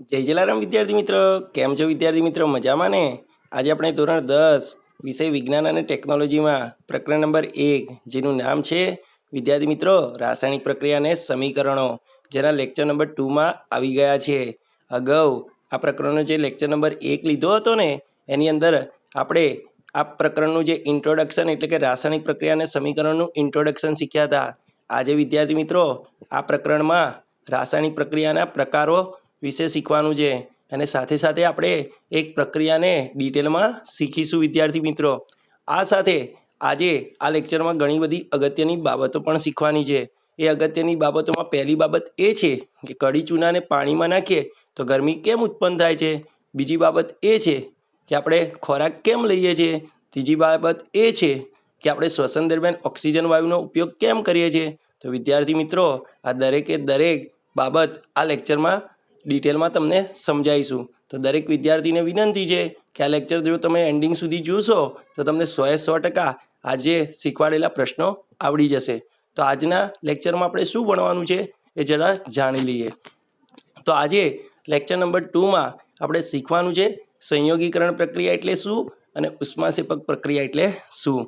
જય જલારામ વિદ્યાર્થી મિત્રો. કેમ છો વિદ્યાર્થી મિત્રો? મજામાં ને? આજે આપણે ધોરણ દસ, વિષય વિજ્ઞાન અને ટેકનોલોજીમાં પ્રકરણ નંબર એક, જેનું નામ છે વિદ્યાર્થી મિત્રો, રાસાયણિક પ્રક્રિયા અને સમીકરણો, જેના લેક્ચર નંબર ટુમાં આવી ગયા છે. અગાઉ આ પ્રકરણનો જે લેક્ચર નંબર એક લીધો હતો ને, એની અંદર આપણે આ પ્રકરણનું જે ઇન્ટ્રોડક્શન એટલે કે રાસાયણિક પ્રક્રિયા અને સમીકરણનું ઇન્ટ્રોડક્શન શીખ્યા હતા. આજે વિદ્યાર્થી મિત્રો, આ પ્રકરણમાં રાસાયણિક પ્રક્રિયાના પ્રકારો વિશે શીખવાનું છે. અને સાથે સાથે આપણે એક પ્રક્રિયાને ડિટેલમાં શીખીશું, વિદ્યાર્થી મિત્રો. આ સાથે આજે આ લેક્ચરમાં ઘણી બધી અગત્યની બાબતો પણ શીખવાની છે. એ અગત્યની બાબતોમાં પહેલી બાબત એ છે કે કડી ચૂનાને પાણીમાં નાખીએ તો ગરમી કેમ ઉત્પન્ન થાય છે? બીજી બાબત એ છે કે આપણે ખોરાક કેમ લઈએ છીએ? ત્રીજી બાબત એ છે કે આપણે શ્વસન દરમિયાન ઓક્સિજન વાયુનો ઉપયોગ કેમ કરીએ છીએ? તો વિદ્યાર્થી મિત્રો, આ દરેકે દરેક બાબત આ લેક્ચરમાં ડિટેલમાં તમને સમજાવીશું. તો દરેક વિદ્યાર્થીને વિનંતી છે કે આ લેક્ચર જો તમે એન્ડિંગ સુધી જોશો, તો તમને સોએ સો ટકા આજે શીખવાડેલા પ્રશ્નો આવડી જશે. તો આજના લેક્ચરમાં આપણે શું ભણવાનું છે એ જરા જાણી લઈએ. તો આજે લેક્ચર નંબર ટુમાં આપણે શીખવાનું છે સંયોગીકરણ પ્રક્રિયા એટલે શું અને ઉષ્માસેપક પ્રક્રિયા એટલે શું.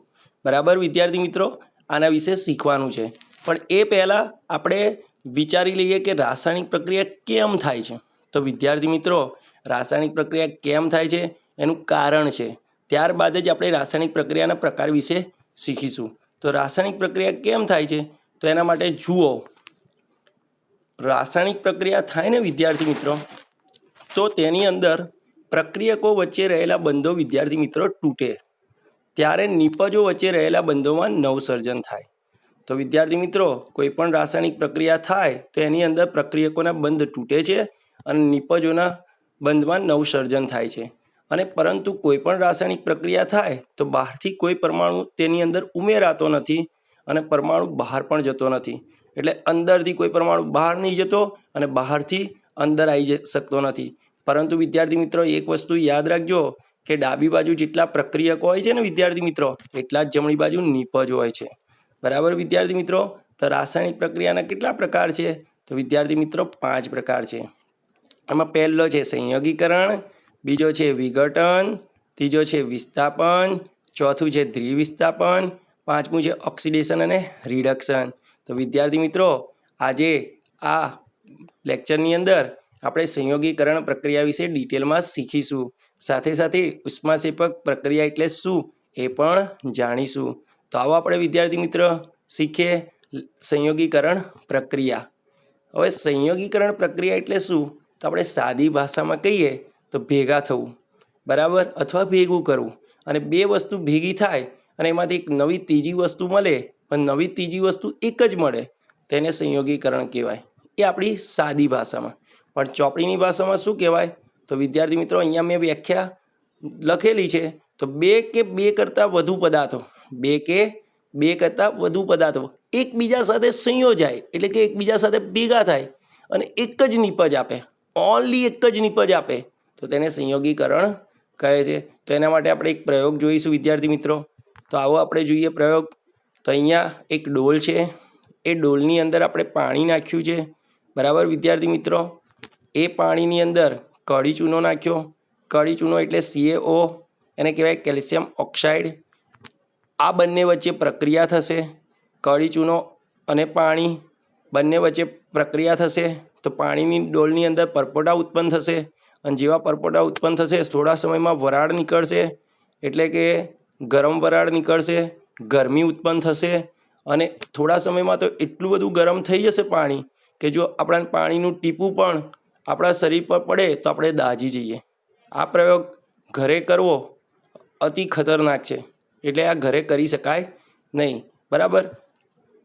બરાબર વિદ્યાર્થી મિત્રો, આના વિશે શીખવાનું છે. પણ એ પહેલાં આપણે વિચારી લઈએ કે રાસાયણિક પ્રક્રિયા કેમ થાય છે? તો વિદ્યાર્થી મિત્રો, રાસાયણિક પ્રક્રિયા કેમ થાય છે? એનું કારણ છે. ત્યારબાદ જ આપણે રાસાયણિક પ્રક્રિયાના પ્રકાર વિશે શીખીશું. તો રાસાયણિક પ્રક્રિયા કેમ થાય છે? તો એના માટે જુઓ. રાસાયણિક પ્રક્રિયા થાય ને વિદ્યાર્થી મિત્રો? તો તેની અંદર પ્રક્રિયકો વચ્ચે રહેલા બંધો વિદ્યાર્થી મિત્રો તૂટે. ત્યારે નિપજો વચ્ચે રહેલા બંધોમાં નવસર્જન થાય. તો વિદ્યાર્થી મિત્રો, કોઈ પણ રાસાયણિક પ્રક્રિયા થાય તો એની અંદર પ્રક્રિયકોના બંધ તૂટે છે અને નિપજોના બંધમાં નવસર્જન થાય છે. અને પરંતુ કોઈ પણ રાસાયણિક પ્રક્રિયા થાય તો બહારથી કોઈ પરમાણુ તેની અંદર ઉમેરાતો નથી અને પરમાણુ બહાર પણ જતો નથી. એટલે અંદરથી કોઈ પરમાણુ બહાર નહીં જતો અને બહારથી અંદર આવી શકતો નથી. પરંતુ વિદ્યાર્થી મિત્રો, એક વસ્તુ યાદ રાખજો કે ડાબી બાજુ જેટલા પ્રક્રિયકો હોય છે ને વિદ્યાર્થી મિત્રો, એટલા જ જમણી બાજુ નિપજ હોય છે. બરાબર વિદ્યાર્થી મિત્રો? તો રાસાયણિક પ્રક્રિયાના કેટલા પ્રકાર છે? તો વિદ્યાર્થી મિત્રો, પાંચ પ્રકાર છે. એમાં પહેલો છે સંયોગીકરણ, બીજો છે વિઘટન, ત્રીજો છે વિસ્થાપન, ચોથું છે દ્વિવિસ્થાપન, પાંચમું છે ઓક્સિડેશન અને રિડક્શન. તો વિદ્યાર્થી મિત્રો, આજે આ લેક્ચરની અંદર આપણે સંયોગીકરણ પ્રક્રિયા વિશે ડિટેલમાં શીખીશું. સાથે સાથે ઉષ્માસેપક પ્રક્રિયા એટલે શું એ પણ જાણીશું. તો આવો આપણે વિદ્યાર્થી મિત્ર શીખીએ સંયોગીકરણ પ્રક્રિયા. હવે સંયોગીકરણ પ્રક્રિયા એટલે શું? તો આપણે સાદી ભાષામાં કહીએ તો ભેગા થવું. બરાબર? અથવા ભેગું કરવું. અને બે વસ્તુ ભેગી થાય અને એમાંથી એક નવી ત્રીજી વસ્તુ મળે, પણ નવી ત્રીજી વસ્તુ એક જ મળે, તેને સંયોગીકરણ કહેવાય. એ આપણી સાદી ભાષામાં. પણ ચોપડીની ભાષામાં શું કહેવાય? તો વિદ્યાર્થી મિત્રો, અહીંયા મેં વ્યાખ્યા લખેલી છે. તો બે કે બે કરતાં વધુ પદાર્થો. બે કે, બે કરતાં વધુ પદાર્થો. એકબીજા સાથે સંયોજાય, એટલે કે એકબીજા સાથે ભેગા થાય અને એક જ નિપજ આપે. ઓનલી એક જ નિપજ આપે. તો તેને સંયોગીકરણ કહે છે. તો એના માટે આપણે એક પ્રયોગ જોઈશું, વિદ્યાર્થી મિત્રો. તો આવો આપણે જોઈએ પ્રયોગ. તો અહીંયા એક ડોલ છે. એ ડોલની અંદર આપણે પાણી નાખ્યું છે. બરાબર, વિદ્યાર્થી મિત્રો? એ પાણીની અંદર કળી ચૂનો નાખ્યો. કળી ચૂનો એટલે સીએઓ એને કહેવાય કેલ્શિયમ ઓક્સાઇડ. આ બંને વચ્ચે પ્રક્રિયા થશે. કળી ચૂનો અને પાણી બંને વચ્ચે પ્રક્રિયા થશે. તો પાણીની ડોલની અંદર પરપોટા ઉત્પન્ન થશે. અને જેવા પરપોટા ઉત્પન્ન થશે, થોડા સમયમાં વરાળ નીકળશે. એટલે કે ગરમ વરાળ નીકળશે, ગરમી ઉત્પન્ન થશે. અને થોડા સમયમાં તો એટલું બધું ગરમ થઈ જશે પાણી કે જો આપણા પાણીનું ટીપું પણ આપણા શરીર પર પડે તો આપણે દાજી જઈએ. આ પ્રયોગ ઘરે કરવો અતિ ખતરનાક છે. એટલે આ ઘરે કરી શકાય નહીં. બરાબર?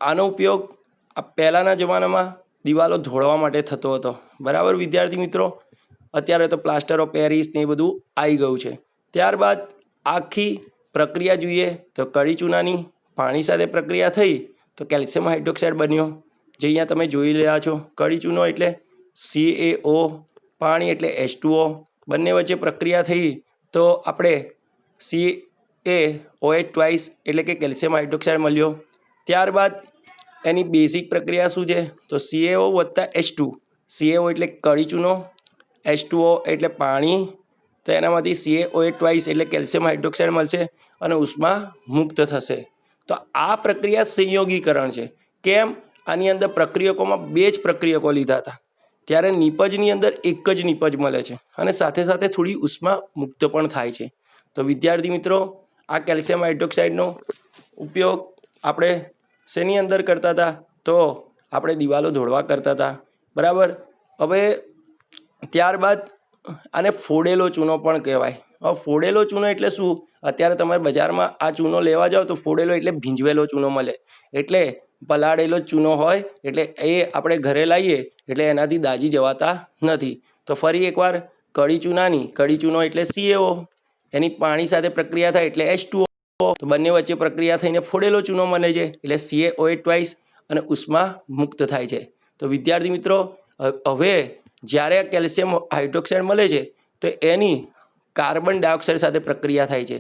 આનો ઉપયોગ આ પહેલાંના જમાનામાં દિવાલો ધોળવા માટે થતો હતો. બરાબર વિદ્યાર્થી મિત્રો? અત્યારે તો પ્લાસ્ટર ઓફ પેરિસ ને એ બધું આવી ગયું છે. ત્યારબાદ આખી પ્રક્રિયા જોઈએ તો કડી ચૂનાની પાણી સાથે પ્રક્રિયા થઈ તો કેલ્શિયમ હાઇડ્રોક્સાઇડ બન્યો. જે અહીંયા તમે જોઈ રહ્યા છો કડી ચૂનો એટલે સીએઓ પાણી એટલે એચ બંને વચ્ચે પ્રક્રિયા થઈ તો આપણે સી એ ઓએચ ટ્વાઇસ એટલે કે કેલ્શિયમ હાઇડ્રોક્સાઇડ મળ્યો. ત્યારબાદ એની બેઝિક પ્રક્રિયા શું છે? તો સીએઓ વત્તા એચ ટુ સીએઓ એટલે કળી ચૂનો એચ એટલે પાણી. તો એનામાંથી સીએ ઓએ ટ્વાઇસ એટલે કેલ્શિયમ હાઇડ્રોક્સાઇડ મળશે અને ઉષ્મા મુક્ત થશે. તો આ પ્રક્રિયા સંયોગીકરણ છે. કેમ? આની અંદર પ્રક્રિયકોમાં બે જ પ્રક્રિયકો લીધા હતા. ત્યારે નીપજની અંદર એક જ નિપજ મળે છે અને સાથે સાથે થોડી ઉષ્મા મુક્ત પણ થાય છે. તો વિદ્યાર્થી મિત્રો આ કેલ્શિયમ હાઇડ્રોક્સાઇડનો ઉપયોગ આપણે શેની અંદર કરતા હતા? તો આપણે દિવાલો ધોળવા કરતા હતા. બરાબર? હવે ત્યારબાદ આને ફોડેલો ચૂનો પણ કહેવાય. હવે ફોડેલો ચૂનો એટલે શું? અત્યારે તમારે બજારમાં આ ચૂનો લેવા જાઓ તો ફોડેલો એટલે ભીંજવેલો ચૂનો મળે. એટલે પલાળેલો ચૂનો હોય, એટલે એ આપણે ઘરે લાવીએ એટલે એનાથી દાજી જવાતા નથી. તો ફરી એકવાર કડી ચૂનાની કડી ચૂનો એટલે સીએઓ એની પાણી સાથે પ્રક્રિયા થાય એટલે એચ તો બંને વચ્ચે પ્રક્રિયા થઈને ફોડેલો ચૂનો મળે છે એટલે સીએ ઓએ ટ્વાઇસ અને ઉષ્મા મુક્ત થાય છે. તો વિદ્યાર્થી મિત્રો હવે જ્યારે કેલ્શિયમ હાઇડ્રોક્સાઇડ મળે છે, તો એની કાર્બન ડાયોક્સાઇડ સાથે પ્રક્રિયા થાય છે.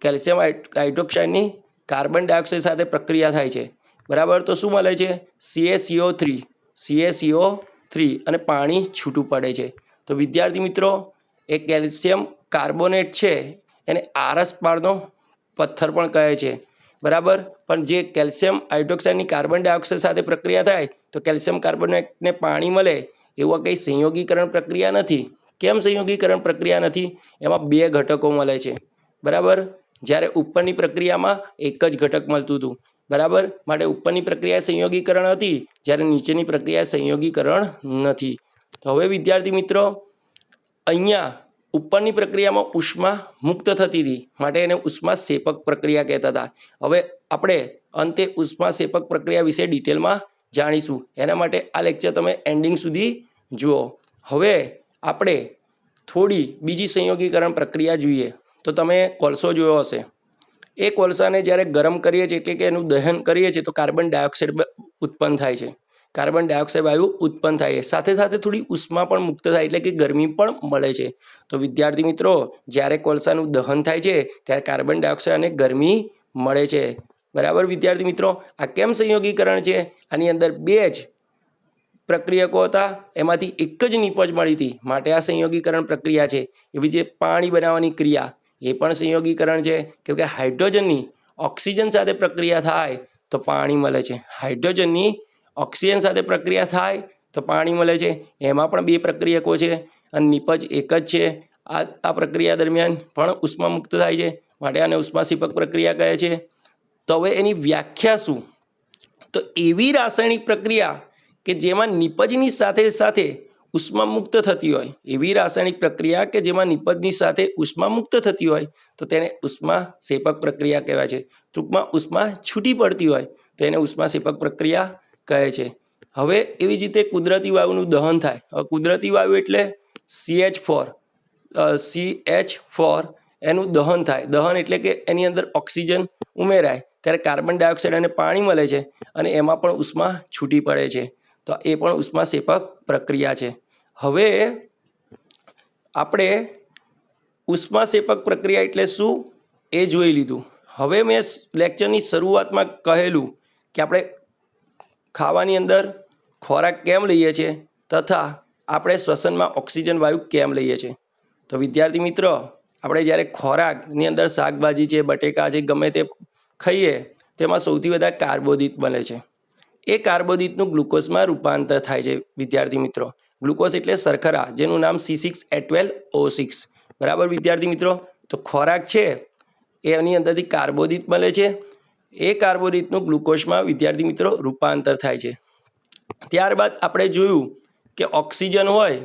કેલ્શિયમ હાઇડ- હાઇડ્રોક્સાઇડની કાર્બન ડાયોક્સાઇડ સાથે પ્રક્રિયા થાય છે. બરાબર? તો શું મળે છે? સીએસીઓ થ્રી સીએસીઓ થ્રી અને પાણી છૂટું પડે છે. તો વિદ્યાર્થી મિત્રો, એ કેલ્શિયમ કાર્બોનેટ છે, એને આરસપાળનો પથ્થર પણ કહે છે. બરાબર? પણ જે કેલ્શિયમ હાઇડ્રોક્સાઇડની કાર્બન ડાયોક્સાઇડ સાથે પ્રક્રિયા થાય, તો કેલ્શિયમ કાર્બોનેટને પાણી મળે એવા કંઈ સંયોગીકરણ પ્રક્રિયા નથી. કેમ સંયોગીકરણ પ્રક્રિયા નથી? એમાં બે ઘટકો મળે છે. બરાબર? જ્યારે ઉપરની પ્રક્રિયામાં એક જ ઘટક મળતું હતું. બરાબર? માટે ઉપરની પ્રક્રિયા સંયોગીકરણ હતી, જ્યારે નીચેની પ્રક્રિયા સંયોગીકરણ નથી. તો હવે વિદ્યાર્થી મિત્રો, અહીંયા ઉપરની પ્રક્રિયામાં ઉષ્મા મુક્ત થતી હતી. માટે એને ઉષ્મા સેપક પ્રક્રિયા કહેતા હતા. હવે આપણે અંતે ઉષ્મા સેપક પ્રક્રિયા વિશે ડિટેલમાં જાણીશું. એના માટે આ લેક્ચર તમે એન્ડિંગ સુધી જુઓ. હવે આપણે થોડી બીજી સંયોગીકરણ પ્રક્રિયા જોઈએ. તો તમે કોલસો જોયો હશે. એ કોલસાને જ્યારે ગરમ કરીએ છીએ એટલે કે એનું દહન કરીએ છીએ તો કાર્બન ડાયોક્સાઇડ ઉત્પન્ન થાય છે. કાર્બન ડાયોક્સાઇડ વાયુ ઉત્પન્ન થાય છે. સાથે સાથે થોડી ઉષ્મા પણ મુક્ત થાય, એટલે કે ગરમી પણ મળે છે. તો વિદ્યાર્થી મિત્રો, જ્યારે કોલસાનું દહન થાય છે, ત્યારે કાર્બન ડાયોક્સાઇડ અને ગરમી મળે છે. બરાબર વિદ્યાર્થી મિત્રો, આ કેમ સંયોગીકરણ છે? આની અંદર બે જ પ્રક્રિયકો હતા, એમાંથી એક જ નિપજ મળી હતી. માટે આ સંયોગીકરણ પ્રક્રિયા છે. એવી જે પાણી બનાવવાની ક્રિયા, એ પણ સંયોગીકરણ છે. કેમ કે હાઇડ્રોજનની ઓક્સિજન સાથે પ્રક્રિયા થાય, તો પાણી મળે છે. હાઇડ્રોજનની ઓક્સિજન સાથે પ્રક્રિયા થાય તો પાણી મળે છે. એમાં પણ બે પ્રક્રિયકો છે અને નિપજ એક જ છે. આ આ પ્રક્રિયા દરમિયાન પણ ઉષ્મા મુક્ત થાય છે. માટે આને ઉષ્માસીપક પ્રક્રિયા કહે છે. તો હવે એની વ્યાખ્યા શું? તો એવી રાસાયણિક પ્રક્રિયા કે જેમાં નિપજની સાથે સાથે ઉષ્મા મુક્ત થતી હોય. એવી રાસાયણિક પ્રક્રિયા કે જેમાં નિપજની સાથે ઉષ્મા મુક્ત થતી હોય તો તેને ઉષ્મા સેપક પ્રક્રિયા કહેવાય છે. ટૂંકમાં ઉષ્મા છૂટી પડતી હોય તો એને ઉષ્મા સેપક પ્રક્રિયા કહે છે. હવે એવી જ રીતે કુદરતી વાયુનું દહન થાય. કુદરતી વાયુ એટલે CH four C H four એનું દહન થાય. દહન એટલે કે એની અંદર ઓક્સિજન ઉમેરાય. ત્યારે કાર્બન ડાયોક્સાઇડ અને પાણી મળે છે અને એમાં પણ ઉષ્મા છૂટી પડે છે. તો એ પણ ઉષ્મા સેપક પ્રક્રિયા છે. હવે આપણે ઉષ્મા સેપક પ્રક્રિયા એટલે શું એ જોઈ લીધું. હવે મેં લેક્ચરની શરૂઆતમાં કહેલું કે આપણે ખાવાની અંદર ખોરાક કેમ લઈએ છીએ તથા આપણે શ્વસનમાં ઓક્સિજન વાયુ કેમ લઈએ છીએ તો વિદ્યાર્થી મિત્રો, આપણે જ્યારે ખોરાકની અંદર શાકભાજી છે, બટેકા છે, ગમે તે ખાઈએ, તેમાં સૌથી વધારે કાર્બોદિત બને છે. એ કાર્બોદિતનું ગ્લુકોઝમાં રૂપાંતર થાય છે, વિદ્યાર્થી મિત્રો. ગ્લુકોઝ એટલે શર્કરા જેનું નામ C six twelve O six બરાબર વિદ્યાર્થી મિત્રો? તો ખોરાક છે, એની અંદરથી કાર્બોદિત મળે છે એ કાર્બોદિતનું ગ્લુકોઝમાં, વિદ્યાર્થી મિત્રો, રૂપાંતર થાય છે. ત્યારબાદ આપણે જોયું કે ઓક્સિજન હોય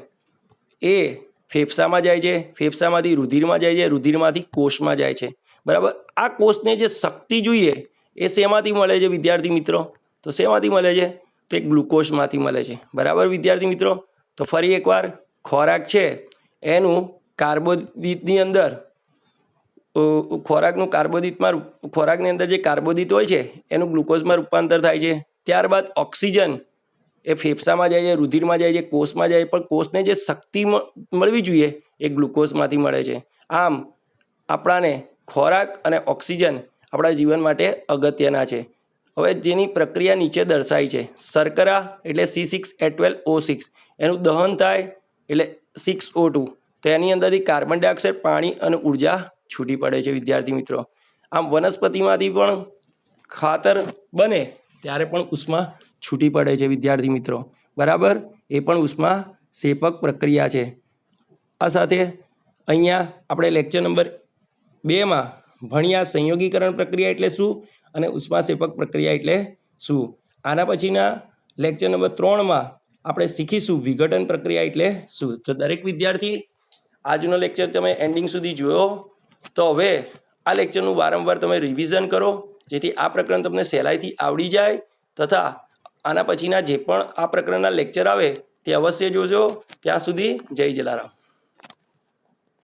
એ ફેફસામાં જાય છે, ફેફસામાંથી રુધિરમાં જાય છે, રુધિરમાંથી કોષમાં જાય છે. બરાબર? આ કોષને જે શક્તિ જોઈએ એ શેમાંથી મળે છે, વિદ્યાર્થી મિત્રો? તો શેમાંથી મળે છે? તો ગ્લુકોઝમાંથી મળે છે. બરાબર, વિદ્યાર્થી મિત્રો? તો ફરી એકવાર, ખોરાક છે, એનું કાર્બોદિતની અંદર ખોરાકનું કાર્બોદિતમાં ખોરાકની અંદર જે કાર્બોદિત હોય છે, એનું ગ્લુકોઝમાં રૂપાંતર થાય છે. ત્યારબાદ ઓક્સિજન, એ ફેફસામાં જાય છે, રુધિરમાં જાય છે, કોષમાં જાય પણ કોષને જે શક્તિ મળવી જોઈએ, એ ગ્લુકોઝમાંથી મળે છે. આમ, આપણાને ખોરાક અને ઓક્સિજન આપણા જીવન માટે અગત્યના છે. હવે જેની પ્રક્રિયા નીચે દર્શાવી છે. શર્કરા એટલે C six twelve O six એનું દહન થાય એટલે સિક્સ ઓ ટુ તો એની અંદરથી કાર્બન ડાયોક્સાઇડ, પાણી અને ઊર્જા છૂટી પડે છે વિદ્યાર્થી મિત્રો. આમ વનસ્પતિમાંથી પણ ખાતર બને ત્યારે પણ ઉષ્મા છૂટી પડે છે વિદ્યાર્થી મિત્રો. બરાબર? એ પણ ઉષ્મા શેપક પ્રક્રિયા છે. આ સાથે અહીંયા આપણે લેક્ચર નંબર બેમાં ભણ્યા સંયોગીકરણ પ્રક્રિયા એટલે શું અને ઉષ્માક્ષેપક પ્રક્રિયા એટલે શું? આના પછીના લેક્ચર નંબર ત્રણમાં આપણે શીખીશું વિઘટન પ્રક્રિયા એટલે શું? તો દરેક વિદ્યાર્થી આજનો લેક્ચર તમે એન્ડિંગ સુધી જોયો. તો હવે આ લેક્ચરનું વારંવાર તમે રિવિઝન કરો, જેથી આ પ્રકરણ તમને સહેલાઈથી આવડી જાય તથા આના પછીના જે પણ આ પ્રકરણના લેક્ચર આવે તે અવશ્ય જોજો. ત્યાં સુધી જય જલારામ.